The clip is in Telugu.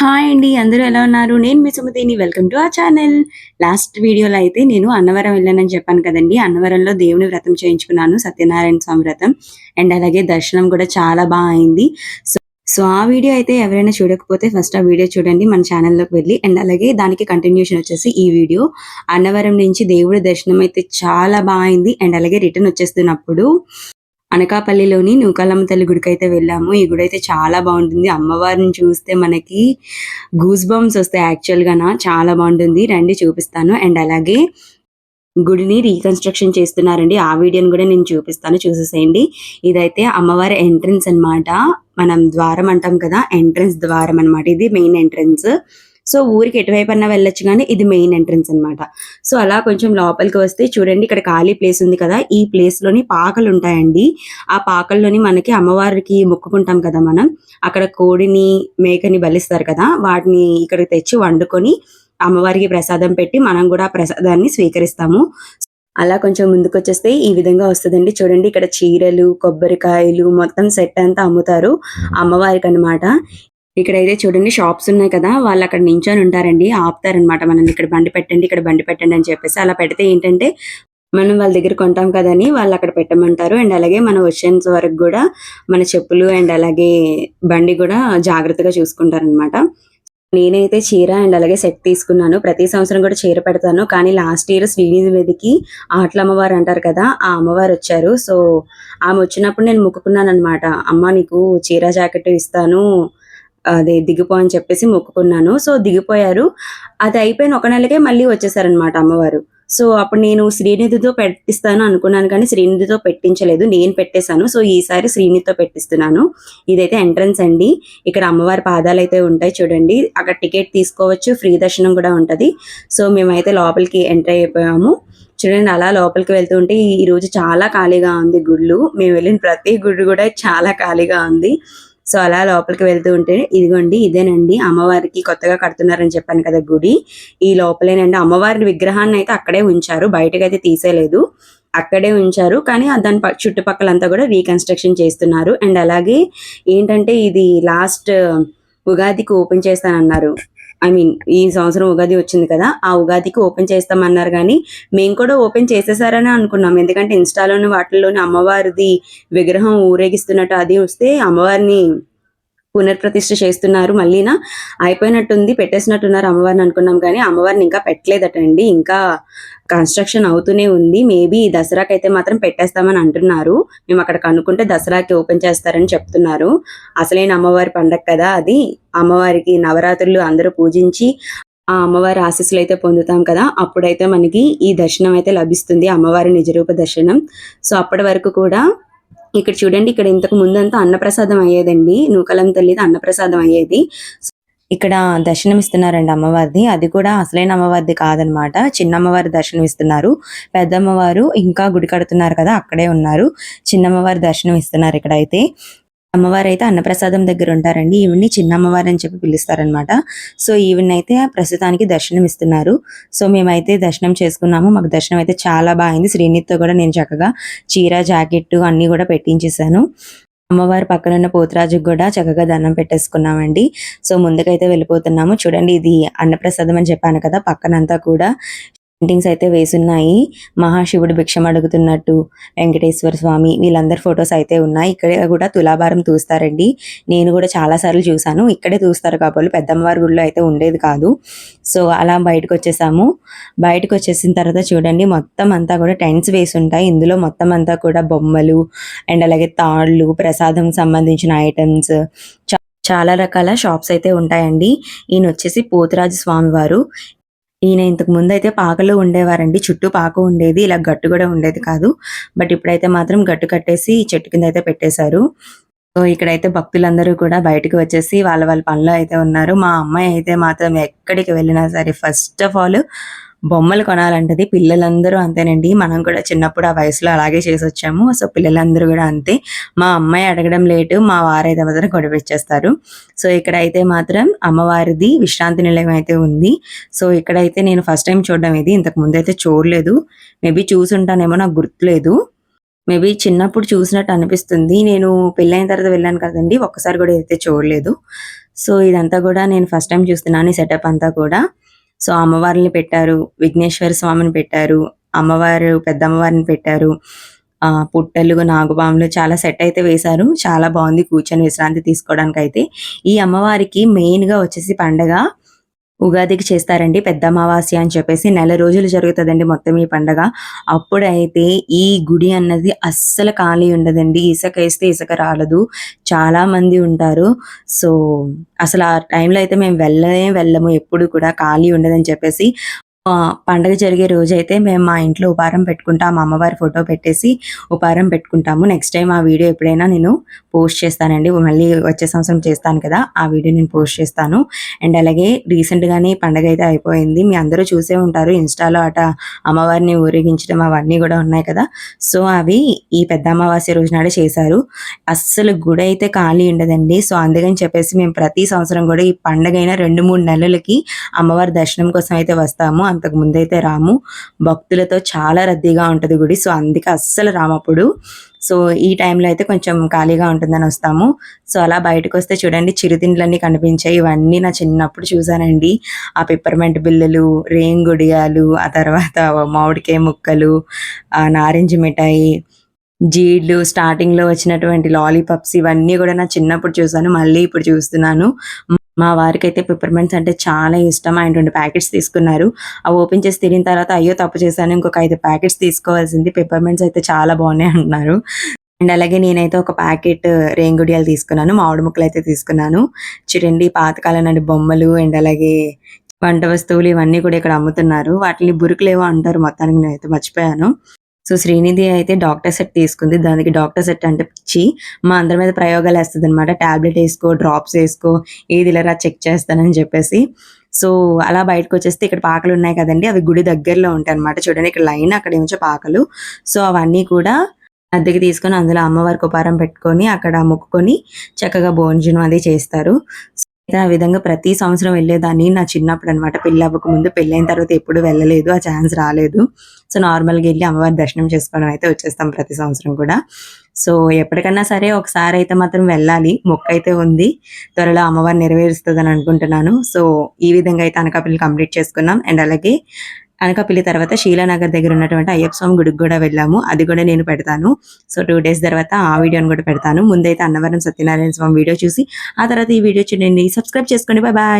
హాయ్ అండి అందరూ ఎలా ఉన్నారు? నేను మీ సుమతిని. వెల్కమ్ టు ఆ ఛానల్ లాస్ట్ వీడియోలో అయితే నేను అన్నవరం వెళ్ళానని చెప్పాను కదండి. అన్నవరంలో దేవుని వ్రతం చేయించుకున్నాను సత్యనారాయణ స్వామి వ్రతం. అండ్ అలాగే దర్శనం కూడా చాలా బాగా అయింది. సో సో ఆ వీడియో అయితే ఎవరైనా చూడకపోతే ఫస్ట్ ఆ వీడియో చూడండి మన ఛానల్లోకి వెళ్ళి. అండ్ అలాగే దానికి కంటిన్యూషన్ వచ్చేసి ఈ వీడియో అన్నవరం నుంచి దేవుడి దర్శనం అయితే చాలా బాగా అయింది. అండ్ అలాగే రిటర్న్ వచ్చేస్తున్నప్పుడు అనకాపల్లిలోని నూకాలమ్మ తల్లి గుడికి అయితే వెళ్ళాము. ఈ గుడి అయితే చాలా బాగుంటుంది. అమ్మవారిని చూస్తే మనకి గూస్ బంప్స్ వస్తాయి యాక్చువల్గా చాలా బాగుంటుంది. రండి చూపిస్తాను. అండ్ అలాగే గుడిని రీకన్స్ట్రక్షన్ చేస్తున్నారండి. ఆ వీడియోని కూడా నేను చూపిస్తాను. చూసేసేయండి. ఇదైతే అమ్మవారి ఎంట్రన్స్ అన్నమాట. మనం ద్వారం అంటాం కదా ఎంట్రన్స్ ద్వారం అన్నమాట. ఇది మెయిన్ ఎంట్రన్స్ సో ఊరికి ఎటువైపు అన్నా వెళ్ళొచ్చు కానీ ఇది మెయిన్ ఎంట్రన్స్ అన్నమాట. సో అలా కొంచెం లోపలికి వస్తే చూడండి ఇక్కడ ఖాళీ ప్లేస్ ఉంది కదా ఈ ప్లేస్లోని పాకలు ఉంటాయండి. ఆ పాకల్లోని మనకి అమ్మవారికి మొక్కుకుంటాం కదా మనం. అక్కడ కోడిని మేకని బలిస్తారు కదా వాటిని ఇక్కడికి తెచ్చి వండుకొని అమ్మవారికి ప్రసాదం పెట్టి మనం కూడా ఆ ప్రసాదాన్ని స్వీకరిస్తాము. అలా కొంచెం ముందుకు వచ్చేస్తే ఈ విధంగా వస్తుందండి. చూడండి ఇక్కడ చీరలు కొబ్బరికాయలు మొత్తం సెట్ అంతా అమ్ముతారు అమ్మవారికి అన్నమాట ఇక్కడ అయితే చూడండి షాప్స్ ఉన్నాయి కదా వాళ్ళు అక్కడ నించొని ఉంటారండి ఆపుతారనమాట మనం ఇక్కడ బండి పెట్టండి ఇక్కడ బండి పెట్టండి అని చెప్పేసి అలా పెడితే ఏంటంటే మనం వాళ్ళ దగ్గర కొంటాం కదని వాళ్ళు అక్కడ పెట్టమంటారు. అండ్ అలాగే మన వచ్చేంత వరకు కూడా మన చెప్పులు అండ్ అలాగే బండి కూడా జాగ్రత్తగా చూసుకుంటారనమాట నేనైతే చీర అండ్ అలాగే సెట్ తీసుకున్నాను. ప్రతి సంవత్సరం కూడా చీర పెడతాను. కానీ లాస్ట్ ఇయర్ శ్రీనిధి మీదకి ఆటల అమ్మవారు అంటారు కదా ఆ అమ్మవారు వచ్చారు. సో ఆమె వచ్చినప్పుడు నేను మొక్కుకున్నాను అనమాట అమ్మ నీకు చీర జాకెట్ ఇస్తాను. అదే దిగిపో అని చెప్పేసి మొక్కుకున్నాను. సో దిగిపోయారు. అది అయిపోయిన ఒక నెలకే మళ్ళీ వచ్చేసారనమాట అమ్మవారు. సో అప్పుడు నేను శ్రీనిధితో పెట్టిస్తాను అనుకున్నాను కానీ శ్రీనిధితో పెట్టించలేదు. నేను పెట్టేశాను. సో ఈసారి శ్రీనిధితో పెట్టిస్తున్నాను. ఇదైతే ఎంట్రన్స్ అండి. ఇక్కడ అమ్మవారి పాదాలు అయితే ఉంటాయి చూడండి. అక్కడ టికెట్ తీసుకోవచ్చు. ఫ్రీ దర్శనం కూడా ఉంటది. సో మేమైతే లోపలికి ఎంటర్ అయిపోయాము. చూడండి అలా లోపలికి వెళ్తూ ఉంటే ఈ రోజు చాలా ఖాళీగా ఉంది గుళ్ళు. మేము వెళ్ళిన ప్రతి గుడి కూడా చాలా ఖాళీగా ఉంది. సో అలా లోపలికి వెళ్తూ ఉంటే ఇదిగోండి ఇదేనండి అమ్మవారికి కొత్తగా కడుతున్నారని చెప్పాను కదా గుడి. ఈ లోపలేనండి అమ్మవారి విగ్రహాన్ని అయితే అక్కడే ఉంచారు బయటకు అయితే తీసేయలేదు. అక్కడే ఉంచారు కానీ దాని చుట్టుపక్కలంతా కూడా రీకన్స్ట్రక్షన్ చేస్తున్నారు. అండ్ అలాగే ఏంటంటే ఇది లాస్ట్ ఉగాదికి ఓపెన్ చేస్తానన్నారు. ఐ మీన్ ఈ సంవత్సరం ఉగాది వచ్చింది కదా ఆ ఉగాదికి ఓపెన్ చేస్తామన్నారు కానీ మేము కూడా ఓపెన్ చేసేసారని అనుకున్నాం. ఎందుకంటే ఇన్స్టాలోని వాటిల్లోని అమ్మవారిది విగ్రహం ఊరేగిస్తున్నట్టు అది వస్తే అమ్మవారిని పునర్ప్రతిష్ఠ చేస్తున్నారు మళ్ళీనా అయిపోయినట్టుంది పెట్టేసినట్టున్నారు అమ్మవారిని అనుకున్నాం కానీ అమ్మవారిని ఇంకా పెట్టలేదటండి. ఇంకా కన్స్ట్రక్షన్ అవుతూనే ఉంది. మేబీ దసరాకి అయితే మాత్రం పెట్టేస్తామని అంటున్నారు. మేము అక్కడ కనుక్కుంటే దసరాకి ఓపెన్ చేస్తారని చెప్తున్నారు. అసలైన అమ్మవారి పండగ కదా అది. అమ్మవారికి నవరాత్రులు అందరూ పూజించి ఆ అమ్మవారి ఆశీస్సులు అయితే పొందుతాం కదా. అప్పుడైతే మనకి ఈ దర్శనం అయితే లభిస్తుంది అమ్మవారి నిజరూప దర్శనం. సో అప్పటి వరకు కూడా ఇక్కడ చూడండి ఇక్కడ ఇంతకు ముందంతా అన్నప్రసాదం అయ్యేదండి. నూకలం తల్లిది అన్నప్రసాదం అయ్యేది. ఇక్కడ దర్శనం ఇస్తున్నారండి అమ్మవారిది. అది కూడా అసలైన అమ్మవారిది కాదనమాట. చిన్న అమ్మవారి దర్శనం ఇస్తున్నారు పెద్దమ్మవారు ఇంకా గుడి కడుతున్నారు కదా అక్కడే ఉన్నారు. చిన్నమ్మవారి దర్శనం ఇస్తున్నారు ఇక్కడ అయితే అమ్మవారు అయితే అన్నప్రసాదం దగ్గర ఉంటారండి ఈవిడ్ని చిన్న అమ్మవారు అని చెప్పి పిలుస్తారనమాట సో ఈవిడ్ని అయితే ప్రస్తుతానికి దర్శనం ఇస్తున్నారు సో మేమైతే దర్శనం చేసుకున్నాము. మాకు దర్శనం అయితే చాలా బాగుంది శ్రీనిత్తో కూడా నేను చక్కగా చీర జాకెట్ అన్ని కూడా పెట్టించేసాను అమ్మవారి పక్కన ఉన్న పోతురాజుకు కూడా చక్కగా దండం పెట్టేసుకున్నామండి. సో ముందుకైతే వెళ్ళిపోతున్నాము. చూడండి ఇది అన్నప్రసాదం అని చెప్పాను కదా పక్కనంతా కూడా. పెయింటింగ్స్ అయితే వేసున్నాయి. మహాశివుడు భిక్షం అడుగుతున్నట్టు వెంకటేశ్వర స్వామి వీళ్ళందరి ఫొటోస్ అయితే ఉన్నాయి. ఇక్కడ కూడా తులాభారం తూస్తారండి. నేను కూడా చాలా సార్లు చూసాను ఇక్కడే తూస్తారు కాబట్టి పెద్దమ్మవారి గుడిలో అయితే ఉండేది కాదు. సో అలా బయటకు వచ్చేసాము బయటకు వచ్చేసిన తర్వాత చూడండి మొత్తం అంతా కూడా టెంట్స్ వేసి ఉంటాయి ఇందులో మొత్తం అంతా కూడా బొమ్మలు అండ్ అలాగే తాళ్ళు ప్రసాదం సంబంధించిన ఐటమ్స్ చాలా రకాల షాప్స్ అయితే ఉంటాయండి. ఈయన వచ్చేసి పోతురాజు స్వామి వారు ఈయన ఇంతకు ముందు అయితే పాకలో ఉండేవారండి. చుట్టూ పాక ఉండేది. ఇలా గట్టు కూడా ఉండేది కాదు. బట్ ఇప్పుడైతే మాత్రం గట్టు కట్టేసి చెట్టు కింద అయితే పెట్టేశారు. సో ఇక్కడైతే భక్తులందరూ కూడా బయటకు వచ్చేసి వాళ్ళ వాళ్ళ పనిలో అయితే ఉన్నారు. మా అమ్మాయి అయితే మాత్రం ఎక్కడికి వెళ్ళినా సరే ఫస్ట్ ఆఫ్ ఆల్ బొమ్మలు కొనాలంటది. పిల్లలందరూ అంతేనండి. మనం కూడా చిన్నప్పుడు ఆ వయసులో అలాగే చేసి వచ్చాము. సో పిల్లలందరూ కూడా అంతే. మా అమ్మాయి అడగడం లేటు మా వారైతే మాత్రం గొడవచ్చేస్తారు. సో ఇక్కడైతే మాత్రం అమ్మవారిది విశ్రాంతి నిలయం అయితే ఉంది. సో ఇక్కడైతే నేను ఫస్ట్ టైం చూడడం ఇది. ఇంతకు ముందు అయితే చూడలేదు. మేబీ చూసుంటానేమో నాకు గుర్తులేదు. మేబీ చిన్నప్పుడు చూసినట్టు అనిపిస్తుంది. నేను పెళ్ళైన తర్వాత వెళ్ళాను కదండి. ఒక్కసారి కూడా అయితే చూడలేదు. సో ఇదంతా కూడా నేను ఫస్ట్ టైం చూస్తున్నాను. ఈ సెటప్ అంతా కూడా. సో అమ్మవారిని పెట్టారు. విఘ్నేశ్వర స్వామిని పెట్టారు. అమ్మవారు పెద్ద అమ్మవారిని పెట్టారు. ఆ పుట్టలు నాగుపాములు చాలా సెట్ అయితే వేశారు. చాలా బాగుంది కూర్చొని విశ్రాంతి తీసుకోవడానికి అయితే ఈ అమ్మవారికి మెయిన్గా వచ్చేసి పండగ ఉగాదికి చేస్తారండి పెద్ద అమావాస్య అని చెప్పేసి నెల రోజులు జరుగుతుందండి మొత్తం ఈ పండగ. అప్పుడైతే ఈ గుడి అన్నది అస్సలు ఖాళీ ఉండదండి. ఇసుక వేస్తే ఇసుక రాలదు. చాలా మంది ఉంటారు. సో అసలు ఆ టైంలో అయితే మేము వెళ్ళనే వెళ్ళము. ఎప్పుడు కూడా ఖాళీ ఉండదని చెప్పేసి పండగ జరిగే రోజైతే మేము మా ఇంట్లో ఉపారం పెట్టుకుంటాం. మా అమ్మవారి ఫోటో పెట్టేసి ఉపారం పెట్టుకుంటాము. నెక్స్ట్ టైం ఆ వీడియో ఎప్పుడైనా నేను పోస్ట్ చేస్తానండి. మళ్ళీ వచ్చే సంవత్సరం చేస్తాను కదా! ఆ వీడియో నేను పోస్ట్ చేస్తాను. అండ్ అలాగే రీసెంట్‌గానే పండగ అయితే అయిపోయింది. మీ అందరూ చూసే ఉంటారు ఇన్‌స్టాలో అట అమ్మవారిని ఊరేగించడం అవన్నీ కూడా ఉన్నాయి కదా! సో, అవి ఈ పెద్ద అమావాస్య రోజు నాడే చేశారు. అస్సలు గుడి అయితే ఖాళీ ఉండదండి. సో, అందుకని చెప్పేసి మేము ప్రతి సంవత్సరం కూడా ఈ పండగైన 2, 3 నెలలకి అమ్మవారి దర్శనం కోసం అయితే వస్తాము. అంతకు ముందైతే రాము. భక్తులతో చాలా రద్దీగా ఉంటది గుడి. సో, అందుకే అస్సలు రామప్పుడు. సో, ఈ టైంలో అయితే కొంచెం ఖాళీగా ఉంటుందని వస్తాము. సో, అలా బయటకొస్తే చూడండి చిరుతిండ్లన్నీ కనిపించాయి. ఇవన్నీ నా చిన్నప్పుడు చూసానండి. ఆ పిప్పర్మెంట్ బిల్లులు రేంగుడియాలు, ఆ తర్వాత మామిడికాయ ముక్కలు, నారింజ మిఠాయి, జీడ్లు స్టార్టింగ్‌లో వచ్చినటువంటి లాలీపాప్స్ ఇవన్నీ కూడా నా చిన్నప్పుడు చూసాను. మళ్ళీ ఇప్పుడు చూస్తున్నాను. మా వారికి అయితే పిప్పర్మెంట్స్ అంటే చాలా ఇష్టం. ఆయన రెండు ప్యాకెట్స్ తీసుకున్నారు. అవి ఓపెన్ చేసి తిరిగిన తర్వాత అయ్యో! తప్పు చేశాను. ఇంకొక ఐదు ప్యాకెట్స్ తీసుకోవాల్సింది. పిప్పర్మెంట్స్ అయితే చాలా బాగున్నాయి అంటున్నారు. అండ్ అలాగే నేనైతే ఒక ప్యాకెట్ రేంగుడియాలు తీసుకున్నాను. మామిడి ముక్కలు అయితే తీసుకున్నాను. చూడండి పాతకాలం నాటి బొమ్మలు అండ్ అలాగే వంట వస్తువులు ఇవన్నీ కూడా ఇక్కడ అమ్ముతున్నారు. వాటిని బురుకులేవో అంటారు మొత్తానికి నేనైతే మర్చిపోయాను. సో, శ్రీనిధి అయితే డాక్టర్ సెట్ తీసుకుంది. దానికి డాక్టర్ సెట్ అంటే పిచ్చి. మా అందరి మీద ప్రయోగాలు ఏస్తదనమాట. టాబ్లెట్ వేసుకో డ్రాప్స్ వేసుకో ఏది ఇలా చెక్ చేస్తానని చెప్పేసి. సో, అలా బయటకొచ్చేస్తే ఇక్కడ పాకలు ఉన్నాయి కదండి అవి గుడి దగ్గరలో ఉంటాయి అనమాట చూడండి ఇక్కడ లైన్ అక్కడ అక్కడేమో పాకలు. సో, అవన్నీ కూడా అద్దెకి తీసుకొని అందులో అమ్మవారికి ఉపారం పెట్టుకొని అక్కడ మొక్కుకొని చక్కగా భోజనం అది చేస్తారు. ఆ విధంగా ప్రతి సంవత్సరం వెళ్ళేదాన్ని నా చిన్నప్పుడు అనమాట. పెళ్ళి అవ్వక ముందు. తర్వాత ఎప్పుడు వెళ్ళలేదు. ఆ ఛాన్స్ రాలేదు. సో, నార్మల్‌గా వెళ్ళి అమ్మవారి దర్శనం చేసుకోవడం అయితే వచ్చేస్తాం ప్రతి సంవత్సరం కూడా. సో, ఎప్పటికన్నా సరే ఒకసారి అయితే మాత్రం వెళ్ళాలి. మొక్క అయితే ఉంది. త్వరలో అమ్మవారు నెరవేరుస్తుందని అనుకుంటున్నాను. సో, ఈ విధంగా అయితే అనకాపల్లి కంప్లీట్ చేసుకున్నాం. అండ్ అలాగే అనకాపల్లి తర్వాత శీలానగర్ దగ్గర ఉన్నటువంటి అయ్యప్ప స్వామి గుడికి కూడా వెళ్ళాము. అది కూడా నేను పెడతాను. సో, టూ డేస్ తర్వాత ఆ వీడియోని కూడా పెడతాను. ముందైతే అన్నవరం సత్యనారాయణ స్వామి వీడియో చూసి ఆ తర్వాత ఈ వీడియో చూడండి. సబ్స్క్రైబ్ చేసుకోండి. బాయ్.